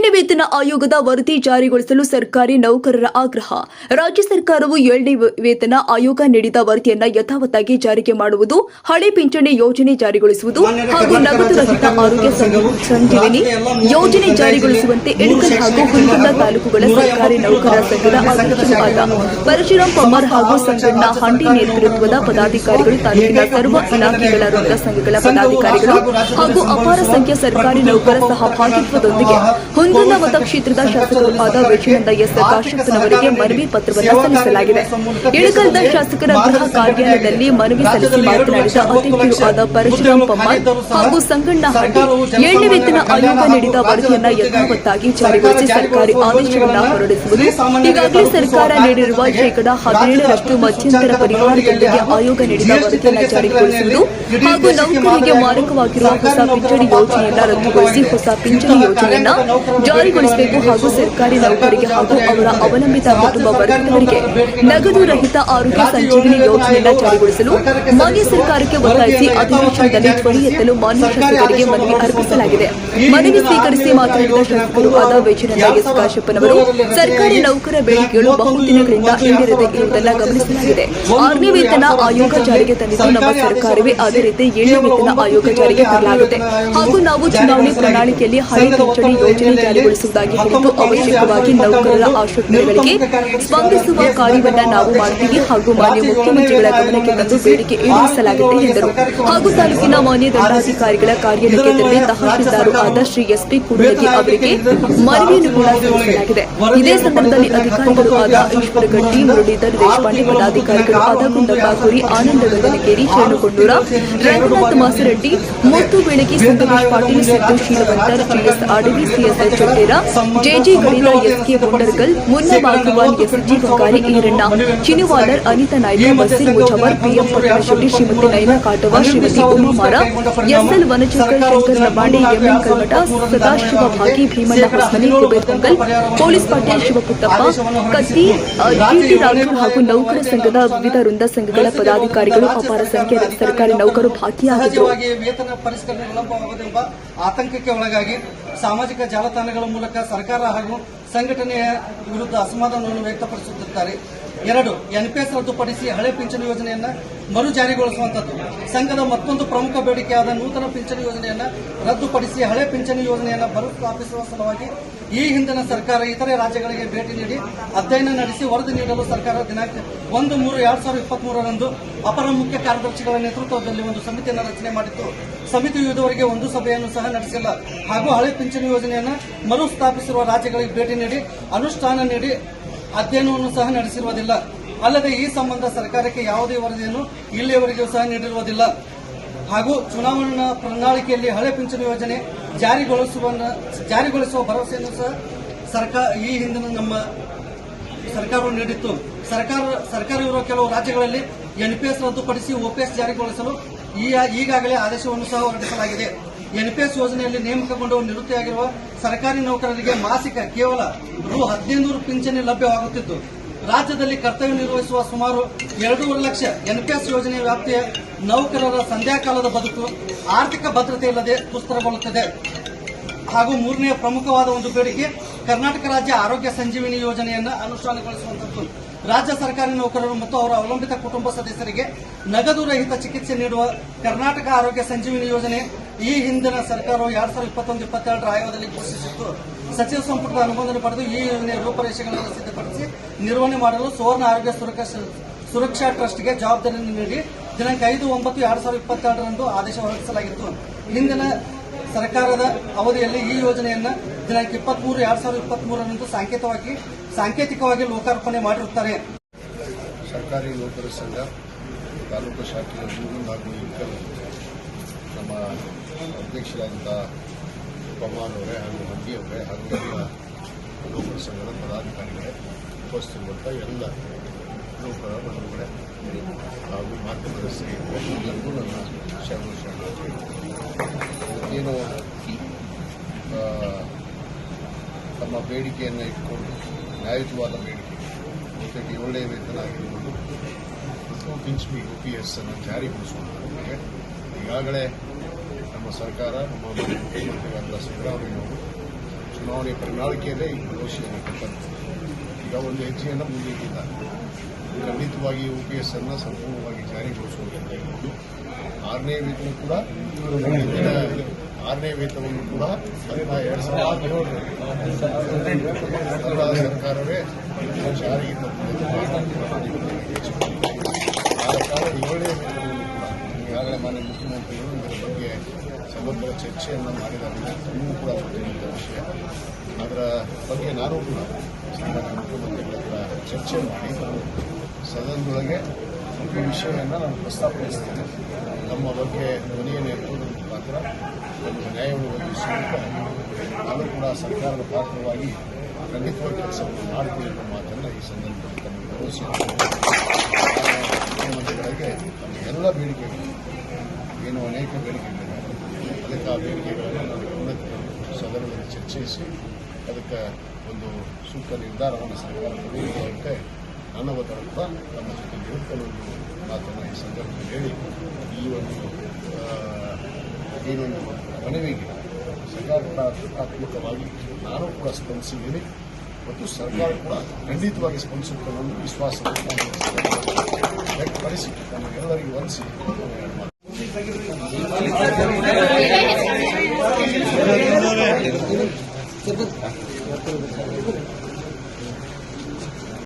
ಏಳನೇ ವೇತನ ಆಯೋಗದ ವರದಿ ಜಾರಿಗೊಳಿಸಲು ಸರ್ಕಾರಿ ನೌಕರರ ಆಗ್ರಹ. ರಾಜ್ಯ ಸರ್ಕಾರವು ಏಳನೇ ವೇತನ ಆಯೋಗ ನೀಡಿದ ವರದಿಯನ್ನ ಯಥಾವತ್ತಾಗಿ ಜಾರಿಗೆ ಮಾಡುವುದು, ಹಳೆ ಪಿಂಚಣಿ ಯೋಜನೆ ಜಾರಿಗೊಳಿಸುವುದು ಹಾಗೂ ನಗದು ರಹಿತ ಆರೋಗ್ಯ ಸಂಜೀವಿನಿ ಯೋಜನೆ ಜಾರಿಗೊಳಿಸುವಂತೆ ಇಳಕಲ್ ಹಾಗೂ ಹುನಗುಂದ ತಾಲೂಕುಗಳ ಸರ್ಕಾರಿ ನೌಕರರ ಸಂಘದ ಅಧ್ಯಕ್ಷರೂ ಆದ ಪರಶುರಾಮ್ ಪವಾರ್ ಹಾಗೂ ಸಂಗಣ್ಣ ಹಂಡಿ ನೇತೃತ್ವದ ಪದಾಧಿಕಾರಿಗಳು, ತಾಲೂಕಿನ ಸರ್ವ ಇಲಾಖೆಗಳ ವೃತ್ತ ಸಂಘಗಳ ಪದಾಧಿಕಾರಿಗಳು ಹಾಗೂ ಅಪಾರ ಸಂಖ್ಯೆಯ ಸರ್ಕಾರಿ ನೌಕರ ಸಹಭಾಗಿತ್ವದೊಂದಿಗೆ ಹುಂದನ ಮತಕ್ಷೇತ್ರದ ಶಾಸಕರು ಆದ ವಿಜಯನಂದ ಎಸ್ ಕಾಶ್ಯಪ್ಪನವರಿಗೆ ಮನವಿ ಪತ್ರವನ್ನು ಸಲ್ಲಿಸಲಾಗಿದೆ. ಇಳಕಲ್ದ ಶಾಸಕರ ಗೃಹ ಕಾರ್ಯಾಲಯದಲ್ಲಿ ಮನವಿ ಸಲ್ಲಿಸಿ ಮಾತನಾಡಿದ ಅತಿಥಿಯೂ ಆದ ಪರಶುರಾಮ್ ಪಮ್ಮಾರ್ ಹಾಗೂ ಸಂಗಣ್ಣ ಹಂಡಿ ಎಣ್ಣೆ ವೇತನ ಆಯೋಗ ನೀಡಿದ ವರದಿಯನ್ನ ಯಥಾವತ್ತಾಗಿ ಜಾರಿಗೊಳಿಸಿ ಸರ್ಕಾರಿ ಆದೇಶವನ್ನು ಹೊರಡಿಸುವುದು. ಈಗಾಗಲೇ ಸರ್ಕಾರ ನೀಡಿರುವ ಶೇಕಡಾ ಹದಿನೇಳರಷ್ಟು ಮಧ್ಯಂತರ ಪರಿಹಾರದೊಂದಿಗೆ ಆಯೋಗ ನೀಡಿದ ವರದಿಯನ್ನು ಜಾರಿಗೊಳಿಸುವುದು ಹಾಗೂ ನೌಕರರಿಗೆ ಮಾರಕವಾಗಿರುವ ಹೊಸ ಪಿಂಚಣಿ ಯೋಜನೆಯನ್ನ ರದ್ದುಗೊಳಿಸಿ ಹೊಸ ಪಿಂಚಣಿ ಯೋಜನೆಯನ್ನ ಜಾರಿಗೊಳಿಸಬೇಕು ಹಾಗೂ ಸರ್ಕಾರಿ ನೌಕರಿಗೆ ಹಾಗೂ ಅವರ ಅವಲಂಬಿತ ಕುಟುಂಬ ವರ್ಗದವರಿಗೆ ನಗದು ರಹಿತ ಆರೋಗ್ಯ ಸಂಜೀವಿನಿ ಯೋಜನೆಯನ್ನ ಜಾರಿಗೊಳಿಸಲು ಮಾನ್ಯ ಸರ್ಕಾರಕ್ಕೆ ಒತ್ತಾಯಿಸಿ ಅಧಿವೇಶನದಲ್ಲಿ ಧ್ವನಿ ಎತ್ತಲು ಮಾನ್ಯ ಶಾಸಕರಿಗೆ ಮನವಿ ಅರ್ಪಿಸಲಾಗಿದೆ. ಮನವಿ ಸ್ವೀಕರಿಸಿ ಮಾತನಾಡಿದ ಶಾಸಕರು ಆದ ಎಸ್ ಕಾಶಪ್ಪನವರು, ಸರ್ಕಾರಿ ನೌಕರ ಬೇಡಿಕೆಗಳು ಬಹುದಿನಗಳಿಂದ ಈಡೇರದೆ ಇರುವುದನ್ನು ಗಮನಿಸಲಾಗಿದೆ. ಆರ್ಮಿ ವೇತನ ಆಯೋಗ ಜಾರಿಗೆ ತಂದಿದ್ದು ನಮ್ಮ ಸರ್ಕಾರವೇ, ಅದೇ ರೀತಿ ಏಳು ವೇತನ ಆಯೋಗ ಜಾರಿಗೆ ತರಲಾಗಿದೆ ಹಾಗೂ ನಾವು ಚುನಾವಣೆ ಪ್ರಣಾಳಿಕೆಯಲ್ಲಿ ಹಳೆ ಪಿಂಚಣಿ ಯೋಜನೆ ಜಾರಿಗೊಳಿಸುವುದಾಗಿ ಹೇಳಿದ್ದು ಅವಶ್ಯಕವಾಗಿ ನೌಕರರ ಆಶೋತ್ತರಗಳಿಗೆ ಸ್ಪಂದಿಸುವ ಕಾರ್ಯವನ್ನ ನಾವು ಮಾಡ್ತೀವಿ ಹಾಗೂ ಮಾನ್ಯ ಮುಖ್ಯಮಂತ್ರಿಗಳ ಗಮನಕ್ಕೆ ತಂದು ಬೇಡಿಕೆ ಈಡೇರಿಸಲಾಗಿದೆ ಎಂದರು. ಹಾಗೂ ತಾಲೂಕಿನ ಮಾನ್ಯ ದಂಡಾಧಿಕಾರಿಗಳ ಕಾರ್ಯಾಲಯಕ್ಕೆ ತೆರಳಿ ತಹಶೀಲ್ದಾರು ಆದ ಶ್ರೀ ಎಸ್ಪಿ ಕುಡಲಗಿ ಅವರಿಗೆ ಮನವಿಯನ್ನು ಕೂಡ ಸಲ್ಲಿಸಲಾಗಿದೆ ಇದೇ ಸಂದರ್ಭದಲ್ಲಿ ಅಧಿಕಾರಿಗಳು ಆದ ಈಶ್ವರ ಗಡ್ಡಿ ಮುರಳೀಧರ್ ದೇಶಪಾಂಡೆ ಪದಾಧಿಕಾರಿಗಳು ಆದ ಗುಂಡಪ್ಪ ಗುರಿ ಆನಂದ ಗಗನಕೇರಿ ಶರಣುಕೊಂಡೂರ Ranganath Masareddy Muttu Belagi Sangamesh Patil Siddu Sheelavantar GS Adavi CSL Chottera JG Gadida SK Bondargal Munna Bagwan SG Bangari Eranna Chinuvalar Anita Nayak Basheer Mujawar PM Pattanashetti Shrimati Nayana Katava Shrimati Umamara SL Vanachankar Shankar Labani MN Kalmath Sadashiva Bhagi Bhimanna Hosamani Kuber Hongal police Patil Shivaputtappa Katti GT Raghav ಹಾಗೂ ನೌಕರ ಸಂಘದ ವಿವಿಧ ವೃಂದ ಸಂಘಗಳ ಪದಾಧಿಕಾರಿಗಳು ಅಪಾರ ಸಂಖ್ಯೆಯ ಸರ್ಕಾರಿ ನೌಕರು ಭಾಗಿಯಾಗಿದ್ದರು ವೇತನ ಪರಿಷ್ಕರಣೆ ವಿಳಂಬವಾಗುವುದೆಂಬ ಆತಂಕಕ್ಕೆ ಒಳಗಾಗಿ ಸಾಮಾಜಿಕ ಜಾಲತಾಣಗಳ ಮೂಲಕ ಸರ್ಕಾರ ಹಾಗೂ ಸಂಘಟನೆಯ ವಿರುದ್ಧ ಅಸಮಾಧಾನವನ್ನು ವ್ಯಕ್ತಪಡಿಸುತ್ತಿದ್ದಾರೆ. ಎರಡು ಎನ್ಪಿಎಸ್ ರದ್ದುಪಡಿಸಿ ಹಳೆ ಪಿಂಚಣಿ ಯೋಜನೆಯನ್ನು ಮರು ಜಾರಿಗೊಳಿಸುವಂತದ್ದು ಸಂಘದ ಮತ್ತೊಂದು ಪ್ರಮುಖ ಬೇಡಿಕೆಯಾದ ನೂತನ ಪಿಂಚಣಿ ಯೋಜನೆಯನ್ನ ರದ್ದುಪಡಿಸಿ ಹಳೆ ಪಿಂಚಣಿ ಯೋಜನೆಯನ್ನು ಮರುಸ್ಥಾಪಿಸುವ ಸಲುವಾಗಿ ಈ ಹಿಂದಿನ ಸರ್ಕಾರ ಇತರೆ ರಾಜ್ಯಗಳಿಗೆ ಭೇಟಿ ನೀಡಿ ಅಧ್ಯಯನ ನಡೆಸಿ ವರದಿ ನೀಡಲು ಸರ್ಕಾರ ದಿನಾಂಕ ಒಂದು ಮೂರು ಎರಡ್ ಸಾವಿರದ ಇಪ್ಪತ್ತ್ ಮೂರರಂದು ಅಪರ ಮುಖ್ಯ ಕಾರ್ಯದರ್ಶಿಗಳ ನೇತೃತ್ವದಲ್ಲಿ ಒಂದು ಸಮಿತಿಯನ್ನು ರಚನೆ ಮಾಡಿತ್ತು. ಸಮಿತಿಯು ಇದುವರೆಗೆ ಒಂದು ಸಭೆಯನ್ನು ಸಹ ನಡೆಸಿಲ್ಲ. ಹಾಗೂ ಹಳೆ ಪಿಂಚಣಿ ಯೋಜನೆಯನ್ನು ಮರುಸ್ಥಾಪಿಸಿರುವ ರಾಜ್ಯಗಳಿಗೆ ಭೇಟಿ ನೀಡಿ ಅನುಷ್ಠಾನ ನೀಡಿ ಅಧ್ಯಯನವನ್ನು ಸಹ ನಡೆಸಿರುವುದಿಲ್ಲ. ಅಲ್ಲದೆ ಈ ಸಂಬಂಧ ಸರ್ಕಾರಕ್ಕೆ ಯಾವುದೇ ವರದಿಯನ್ನು ಇಲ್ಲಿಯವರೆಗೂ ಸಹ ನೀಡಿರುವುದಿಲ್ಲ. ಹಾಗೂ ಚುನಾವಣಾ ಪ್ರಣಾಳಿಕೆಯಲ್ಲಿ ಹಳೆ ಪಿಂಚಣಿ ಯೋಜನೆ ಜಾರಿಗೊಳಿಸುವ ಜಾರಿಗೊಳಿಸುವ ಭರವಸೆಯನ್ನು ಸಹ ಸರ್ಕಾರ ಈ ಹಿಂದಿನ ನಮ್ಮ ಸರ್ಕಾರವು ನೀಡಿತ್ತು. ಸರ್ಕಾರ, ಸರ್ಕಾರವಿರುವ ಕೆಲವು ರಾಜ್ಯಗಳಲ್ಲಿ ಎನ್ಪಿಎಸ್ ರದ್ದುಪಡಿಸಿ ಓಪಿಎಸ್ ಜಾರಿಗೊಳಿಸಲು ಈಗಾಗಲೇ ಆದೇಶವನ್ನು ಸಹ ಹೊರಡಿಸಲಾಗಿದೆ. ಎನ್ಪಿಎಸ್ ಯೋಜನೆಯಲ್ಲಿ ನೇಮಕಗೊಂಡು ನಿವೃತ್ತಿಯಾಗಿರುವ ಸರ್ಕಾರಿ ನೌಕರರಿಗೆ ಮಾಸಿಕ ಕೇವಲ ರು ಹದಿನೈದು ಪಿಂಚಣಿ ಲಭ್ಯವಾಗುತ್ತಿದ್ದು, ರಾಜ್ಯದಲ್ಲಿ ಕರ್ತವ್ಯ ನಿರ್ವಹಿಸುವ ಸುಮಾರು ಎರಡೂವರೆ ಲಕ್ಷ ಎನ್ಪಿಎಸ್ ಯೋಜನೆ ವ್ಯಾಪ್ತಿಯ ನೌಕರರ ಸಂಧ್ಯಾಕಾಲದ ಬದುಕು ಆರ್ಥಿಕ ಭದ್ರತೆ ಇಲ್ಲದೆ ದುಸ್ತರಗೊಳ್ಳುತ್ತದೆ ಹಾಗೂ ಮೂರನೆಯ ಪ್ರಮುಖವಾದ ಒಂದು ಬೇಡಿಕೆ, ಕರ್ನಾಟಕ ರಾಜ್ಯ ಆರೋಗ್ಯ ಸಂಜೀವಿನಿ ಯೋಜನೆಯನ್ನು ಅನುಷ್ಠಾನಗೊಳಿಸುವಂತದ್ದು ರಾಜ್ಯ ಸರ್ಕಾರಿ ನೌಕರರು ಮತ್ತು ಅವರ ಅವಲಂಬಿತ ಕುಟುಂಬ ಸದಸ್ಯರಿಗೆ ನಗದು ರಹಿತ ಚಿಕಿತ್ಸೆ ನೀಡುವ ಕರ್ನಾಟಕ ಆರೋಗ್ಯ ಸಂಜೀವಿನಿ ಯೋಜನೆ ಈ ಹಿಂದಿನ ಸರ್ಕಾರವು ಎರಡ್ ಸಾವಿರದ ಇಪ್ಪತ್ತೊಂದು, ಇಪ್ಪತ್ತೆರಡರ ಆಯೋಗದಲ್ಲಿ ಘೋಷಿಸಿತ್ತು ಸಚಿವ ಸಂಪುಟದ ಅನುಮೋದನೆ ಪಡೆದು ಈ ಯೋಜನೆಯ ರೂಪರೇಷೆಗಳನ್ನು ಸಿದ್ಧಪಡಿಸಿ ನಿರ್ವಹಣೆ ಮಾಡಲು ಸುವರ್ಣ ಆರೋಗ್ಯ ಸುರಕ್ಷಾ ಸುರಕ್ಷಾ ಟ್ರಸ್ಟ್ಗೆ ಜವಾಬ್ದಾರಿಯನ್ನು ನೀಡಿ ದಿನಾಂಕ ಐದು, ಒಂಬತ್ತು, ಎರಡ್ ಸಾವಿರದ ಇಪ್ಪತ್ತೆರಡರಂದು ಆದೇಶ ಹೊರಡಿಸಲಾಗಿತ್ತು. ಹಿಂದಿನ ಸರ್ಕಾರದ ಅವಧಿಯಲ್ಲಿ ಈ ಯೋಜನೆಯನ್ನು ದಿನಾಂಕ ಇಪ್ಪತ್ಮೂರು, ಎರಡ್ ಸಾವಿರದ ಇಪ್ಪತ್ಮೂರರಂದು ಸಾಂಕೇತವಾಗಿ, ಸಾಂಕೇತಿಕವಾಗಿ ಲೋಕಾರ್ಪಣೆ ಮಾಡಿರುತ್ತಾರೆ. ಸರ್ಕಾರಿ ನೌಕರ ಸಂಘ, ತಾಲೂಕು ಶಾಖೆಯ ಹಾಗೂ ನಮ್ಮ ಅಧ್ಯಕ್ಷರಾದಂಥ ಪವಾರ್ ಅವರೇ ಹಾಗೂ ಮಂಡಿ ಅವರೇ ಹಾಗೂ ಎಲ್ಲ ನೌಕರ ಸಂಘದ ಪದಾಧಿಕಾರಿಗಳೇ ಉಪಸ್ಥಿತಿರುವಂಥ ಎಲ್ಲ ನೌಕರ ಬಂಧುಗಳೇ ಹಾಗೂ ಮಾಧ್ಯಮದ ಎಲ್ಲರಿಗೂ ನನ್ನ ಶರಣ ಏನು ತಮ್ಮ ಬೇಡಿಕೆಯನ್ನು ಇಟ್ಕೊಂಡು ನ್ಯಾಯಯುತವಾದ ಬೇಡಿಕೆ ಜೊತೆಗೆ ಒಳ್ಳೆಯ ವೇತನ ಆಗಿರ್ಬೋದು. ಪಿಂಚ್ಮಿ ಯು ಪಿ ಎಸ್ ಅನ್ನು ಜಾರಿಗೊಳಿಸುವುದಕ್ಕೆ ಈಗಾಗಲೇ ನಮ್ಮ ಸರ್ಕಾರ, ನಮ್ಮ ಸಿದ್ದರಾಮಯ್ಯ ಅವರು ಚುನಾವಣೆ ಪ್ರಣಾಳಿಕೆಯಲ್ಲೇ ಈ ಘೋಷಣೆಯನ್ನು ಕೊಟ್ಟಂತೆ ಈಗ ಒಂದು ಹೆಜ್ಜೆಯನ್ನು ಮುಂದಿಟ್ಟಿದ್ದಾರೆ. ಖಂಡಿತವಾಗಿ ಯು ಪಿ ಎಸ್ ಅನ್ನು ಸಂಪೂರ್ಣವಾಗಿ ಜಾರಿಗೊಳಿಸುವುದಕ್ಕಾಗಿದ್ದು ಆರನೇ ವೇತನ ಕೂಡ ಆರನೇ ವೇತನವನ್ನು ಕೂಡ ಎರಡು ಸಾವಿರದ ಹದಿನೇಳರಲ್ಲಿ ಸರ್ಕಾರವೇ ಜಾರಿಗೆ ತಂದಿದೆ. ಆದ ಕಾರಣ ಏಳನೇ ವೇತನವನ್ನು ಕೂಡ ಈಗಾಗಲೇ ಮಾನ್ಯ ಮುಖ್ಯಮಂತ್ರಿಗಳು ಇದರ ಬಗ್ಗೆ ಸಮಗ್ರ ಚರ್ಚೆಯನ್ನು ಮಾಡಿದಾಗ ತಮಗೂ ಕೂಡ ಗೊತ್ತಿರುವಂಥ ವಿಷಯ. ಅದರ ಬಗ್ಗೆ ನಾನು ಕೂಡ ಮುಖ್ಯಮಂತ್ರಿಗಳ ಹತ್ರ ಚರ್ಚೆ ಮಾಡಿ ಸದನದೊಳಗೆ ಈ ವಿಷಯವನ್ನು ನಾನು ಪ್ರಸ್ತಾಪಿಸ್ತೇನೆ. ನಮ್ಮ ಬಗ್ಗೆ ಧ್ವನಿಯನ್ನು ಎತ್ತುವುದರ ಮುಖಾಂತರ ನಮಗೆ ನ್ಯಾಯವನ್ನು ಒದಗಿಸುವುದಕ್ಕೆ ನಾನು ಕೂಡ ಸರ್ಕಾರದ ಪಾತ್ರವಾಗಿ ಖಂಡಿತವಾಗಿ ಕೆಲಸವನ್ನು ಎಂಬ ಮಾತನ್ನು ಈ ಸಂದರ್ಭದಲ್ಲಿ ತಮಗೆ ಭರವಸೆ ಮುಖ್ಯಮಂತ್ರಿಗಳಿಗೆ ತಮ್ಮ ಎಲ್ಲ ಬೇಡಿಕೆಗಳು, ಏನು ಅನೇಕ ಆ ಬೇಡಿಕೆಗಳನ್ನು ಸದನದಲ್ಲಿ ಚರ್ಚಿಸಿ ಅದಕ್ಕೆ ಒಂದು ಸೂಕ್ತ ನಿರ್ಧಾರವನ್ನು ಸರ್ಕಾರ ತೆಗೆದುಕೊಳ್ಳುವಂತೆ ನನ್ನ ಒತ್ತಡಪ್ಪ ನಮ್ಮ ಜೊತೆ ಇರುತ್ತಲೇ ಒಂದು ಮಾತನ್ನು ಈ ಸಂದರ್ಭದಲ್ಲಿ ಹೇಳಿ ಈ ಒಂದು ಏನೊಂದು ಮನವಿಗೆ ಸಕಾರಾತ್ಮಕವಾಗಿ ನಾನು ಕೂಡ ಸ್ಪಂದಿಸಿದ್ದೀನಿ ಮತ್ತು ಸರ್ಕಾರ ಕೂಡ ಖಂಡಿತವಾಗಿ ಸ್ಪಂದಿಸುತ್ತೆ ಅನ್ನೋ ವಿಶ್ವಾಸವನ್ನು ವ್ಯಕ್ತಪಡಿಸಿ ನಮಗೆಲ್ಲರಿಗೂ ವಂದಿಸಿ